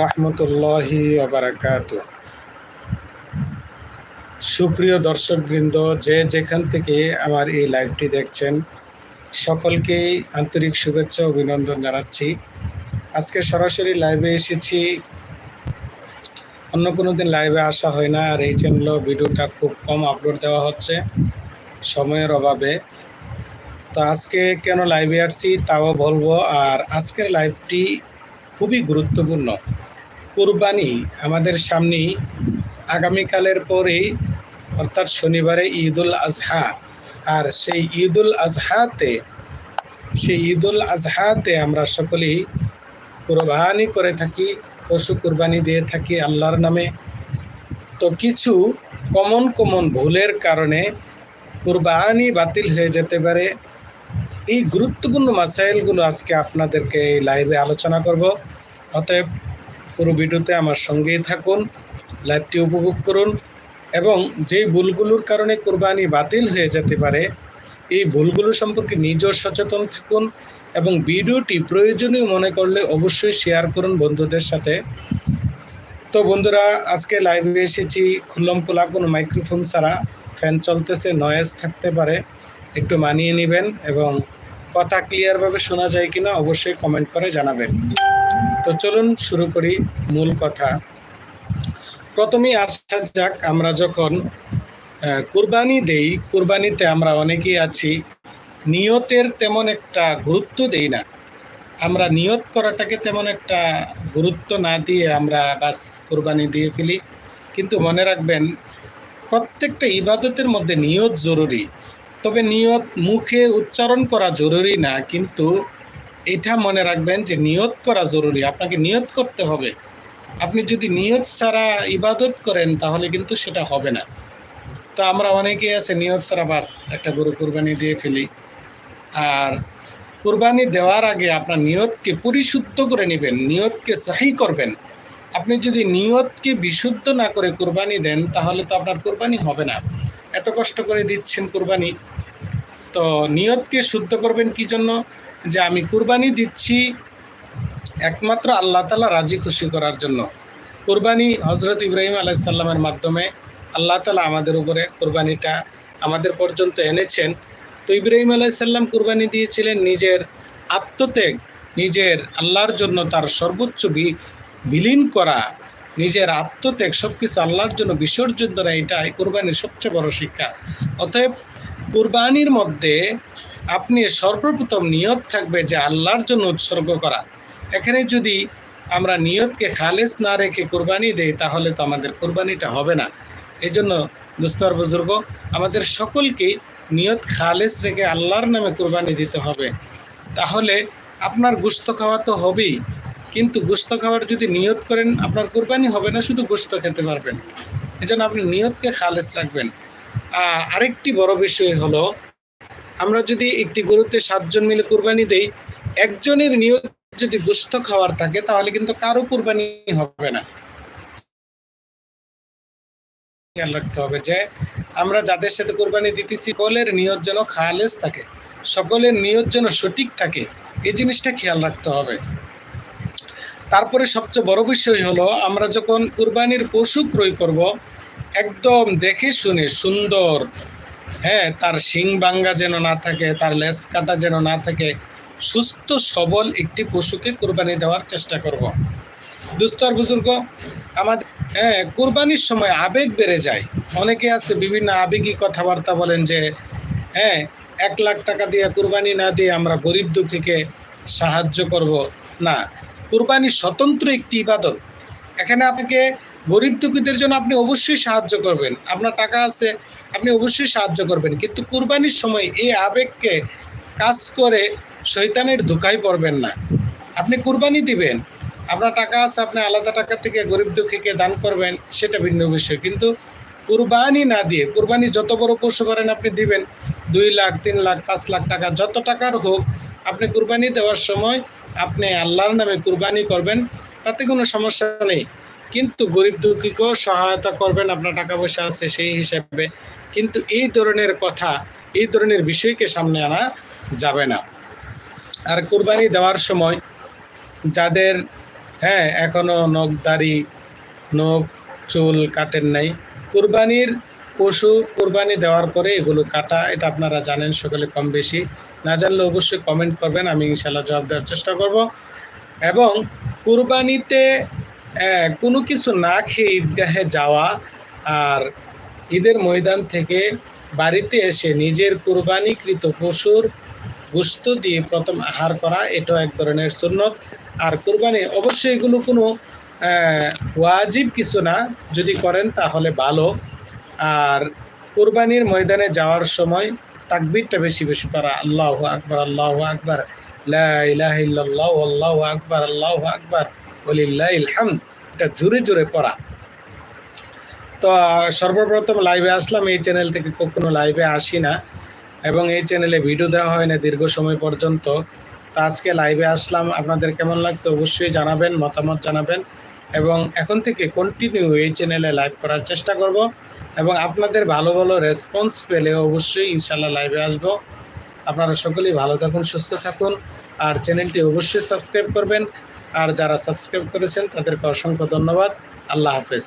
রহমতুল্লাহি আবরাকাত সুপ্রিয় দর্শকবৃন্দ, যে যেখান থেকে আমার এই লাইভটি দেখছেন, সকলকেই আন্তরিক শুভেচ্ছা অভিনন্দন জানাচ্ছি। আজকে সরাসরি লাইভে এসেছি। অন্য কোনো দিন লাইভে আসা হয় না, আর এই জন্য ভিডিওটা খুব কম আপলোড দেওয়া হচ্ছে সময়ের অভাবে। তো আজকে কেন লাইভে আসছি তাও বলব, আর আজকের লাইভটি খুবই গুরুত্বপূর্ণ। কুরবানি আমাদের সামনেই আগামীকালের পরেই, অর্থাৎ শনিবারে ঈদুল আজহা। আর সেই ঈদুল আজহাতে, সেই ঈদুল আজহাতে আমরা সকলেই কুরবানি করে থাকি, পশু কুরবানি দিয়ে থাকি আল্লাহর নামে। তো কিছু কমন কমন ভুলের কারণে কুরবানি বাতিল হয়ে যেতে পারে। এই গুরুত্বপূর্ণ মাসাইলগুলো আজকে আপনাদেরকে এই লাইভে আলোচনা করব। অতএব পুরো ভিডিওতে আমার সঙ্গেই থাকুন লাইভটি উপভোগ করুন এবং যেই ভুলগুলোর কারণে কোরবানি বাতিল হয়ে যেতে পারে, এই ভুলগুলো সম্পর্কে নিজেও সচেতন থাকুন এবং ভিডিওটি প্রয়োজনীয় মনে করলে অবশ্যই শেয়ার করুন বন্ধুদের সাথে। তো বন্ধুরা, আজকে লাইভে এসেছি খুল্লম খোলা কোনো মাইক্রোফোন ছাড়া। ফ্যান চলতেছে নয়েজ থাকতে পারে। একটু মানিয়ে নেবেন এবং কথা ক্লিয়ারভাবে শোনা যায় কিনা অবশ্যই কমেন্ট করে জানাবেন। তো চলুন শুরু করি মূল কথা। প্রথমেই আসা যাক, আমরা যখন কুরবানি দেই, কুরবানিতে আমরা অনেকেই আছি, নিয়তের তেমন একটা গুরুত্ব দেই না। আমরা নিয়ত করাটাকে তেমন একটা গুরুত্ব না দিয়ে আমরা বাস কুরবানি দিয়ে ফেলি। কিন্তু মনে রাখবেন, প্রত্যেকটা ইবাদতের মধ্যে নিয়ত জরুরি। তবে নিয়ত মুখে উচ্চারণ করা জরুরি না, কিন্তু এটা মনে রাখবেন যে নিয়ত করা জরুরি, আপনাকে নিয়ত করতে হবে। আপনি যদি নিয়ত ছাড়া ইবাদত করেন, তাহলে কিন্তু সেটা হবে না। তো আমরা অনেকেই আছে নিয়ত ছাড়া বাস, একটা গরু কুরবানি দিয়ে ফেলি। আর কুরবানি দেওয়ার আগে আপনার নিয়তকে পরিশুদ্ধ করে নেবেন, নিয়তকে সাহি করবেন। আপনি যদি নিয়তকে বিশুদ্ধ না করে কুরবানি দেন, তাহলে তো আপনার কুরবানি হবে না। এত কষ্ট করে দিচ্ছেন কুরবানি, তো নিয়তকে শুদ্ধ করবেন কি জন্য? যে আমি কুরবানি দিচ্ছি একমাত্র আল্লাহ তালা রাজি খুশি করার জন্য। কুরবানি হজরত ইব্রাহিম আলাইসাল্লামের মাধ্যমে আল্লাহ তালা আমাদের উপরে কুরবানিটা আমাদের পর্যন্ত এনেছেন। তো ইব্রাহিম আলাইসাল্লাম কুরবানি দিয়েছিলেন নিজের আত্মত্যাগ, নিজের আল্লাহর জন্য তার সর্বোচ্চ বিলীন করা নিজের আত্মত্যাগ সব কিছু আল্লাহর জন্য বিসর্জন দ্বারা এটাই কোরবানির সবচেয়ে বড় শিক্ষা। অতএব কুরবানির মধ্যে আপনি সর্বপ্রথম নিয়ত থাকবে যে আল্লাহর জন্য উৎসর্গ করা। এখানে যদি আমরা নিয়তকে খালেস না রেখে কোরবানি দেই, তাহলে তো আমাদের কোরবানিটা হবে না। এই জন্য দুস্তর বুজুর্গ, আমাদের সকলকেই নিয়ত খালেস রেখে আল্লাহর নামে কোরবানি দিতে হবে। তাহলে আপনার গুস্ত খাওয়া তো হবেই। কিন্তু গুস্ত খাওয়ার যদি নিয়ত করেন, আপনার কোরবানি হবে না, শুধু গুস্ত খেতে পারবেন। এই জন্য আপনি নিয়তকে খালেস রাখবেন। আরেকটি বড় বিষয় হলো, আমরা যদি একটি গরুতে সাতজন মিলে কোরবানি দেই, একজনের নিয়ত যদি গুস্ত খাওয়ার থাকে, তাহলে কিন্তু কারও কোরবানি হবে না। খেয়াল রাখতে হবে যে, আমরা যাদের সাথে কোরবানি দিতেছি, সকলের নিয়ত যেন খালেস থাকে, সকলের নিয়ত যেন সঠিক থাকে, এই জিনিসটা খেয়াল রাখতে হবে। তারপরে সবচেয়ে বড় বিষয় হলো, আমরা যখন কুরবানির পশু ক্রয় করব, একদম দেখে শুনে সুন্দর হ্যাঁ তার শিং বাঙ্গা যেন না থাকে, তার লেস কাটা যেন না থাকে, সুস্থ সবল একটি পশুকে কুরবানি দেওয়ার চেষ্টা করব। দুস্তর বুজুর্গ, আমাদের হ্যাঁ কুরবানির সময় আবেগ বেড়ে যায়। অনেকে আছে বিভিন্ন আবেগী কথাবার্তা বলেন যে হ্যাঁ এক লাখ টাকা দিয়ে কুরবানি না দিয়ে আমরা গরিব দুঃখীকে সাহায্য করব। না কুরবানি স্বতন্ত্র একটি ইবাদত। এখানে আপনাকে গরিব দুঃখীদের জন্য আপনি অবশ্যই সাহায্য করবেন। আপনার টাকা আছে, আপনি অবশ্যই সাহায্য করবেন। কিন্তু কুরবানির সময় এই আবেগকে কাজ করে শৈতানের ধোকায় পড়বেন না। আপনি কুরবানি দিবেন, আপনার টাকা আছে, আপনি আলাদা টাকা থেকে গরিব দুঃখীকে দান করবেন, সেটা ভিন্ন বিষয়। কিন্তু কুরবানি না দিয়ে, কুরবানি যত বড় পশু করেন আপনি দিবেন দুই লাখ, তিন লাখ, পাঁচ লাখ টাকা, যত টাকার হোক আপনি কুরবানি দেওয়ার সময় আপনি আল্লাহর নামে কুরবানি করবেন, তাতে কোনো সমস্যা নেই। কিন্তু গরিব দুঃখীকেও সহায়তা করবেন, আপনার টাকা পয়সা আছে সেই হিসাবে। কিন্তু এই ধরনের কথা, এই ধরনের বিষয়কে সামনে আনা যাবে না। আর কুরবানি দেওয়ার সময় যাদের হ্যাঁ এখনও নখ দাড়ি নখ, চুল কাটেন নাই কুরবানির পশু কুরবানি দেওয়ার পরে এগুলো কাটা, এটা আপনারা জানেন, সকলে কম বেশি। না জানলে অবশ্যই কমেন্ট করবেন, আমি ইনশাল্লাহ জবাব দেওয়ার চেষ্টা করব। এবং কুরবানিতে কোনো কিছু না খেয়ে ঈদগাহে যাওয়া আর ঈদের ময়দান থেকে বাড়িতে এসে নিজের কুরবানিকৃত পশুর গুস্ত দিয়ে প্রথম আহার করা, এটাও এক ধরনের সুন্নত। আর কুরবানি, অবশ্যই এগুলো কোনো ওয়াজিব কিছু না, যদি করেন তাহলে ভালো। আর কুরবানির ময়দানে যাওয়ার সময় তাকবিরটা বেশি বেশি করা আল্লাহ আকবার আল্লাহ আকবার আল্লাহু আকবার আল্লাহু আকবার হামদ, এটা জোরে জোরে পড়া। তো সর্বপ্রথম লাইভে আসলাম, এই চ্যানেল থেকে কখনো লাইভে আসি না এবং এই চ্যানেলে ভিডিও দেওয়া হয় না দীর্ঘ সময় পর্যন্ত। তো আজকে লাইভে আসলাম, আপনাদের কেমন লাগছে অবশ্যই জানাবেন, মতামত জানাবেন। এবং এখন থেকে কন্টিনিউ এই চ্যানেলে লাইভ করার চেষ্টা করব এবং আপনাদের ভালো ভালো রেসপন্স পেলে অবশ্যই ইনশাল্লাহ লাইভে আসব। আপনারা সকলেই ভালো থাকুন, সুস্থ থাকুন আর চ্যানেলটি অবশ্যই সাবস্ক্রাইব করবেন। আর যারা সাবস্ক্রাইব করেছেন তাদেরকে অসংখ্য ধন্যবাদ। আল্লাহ হাফেজ।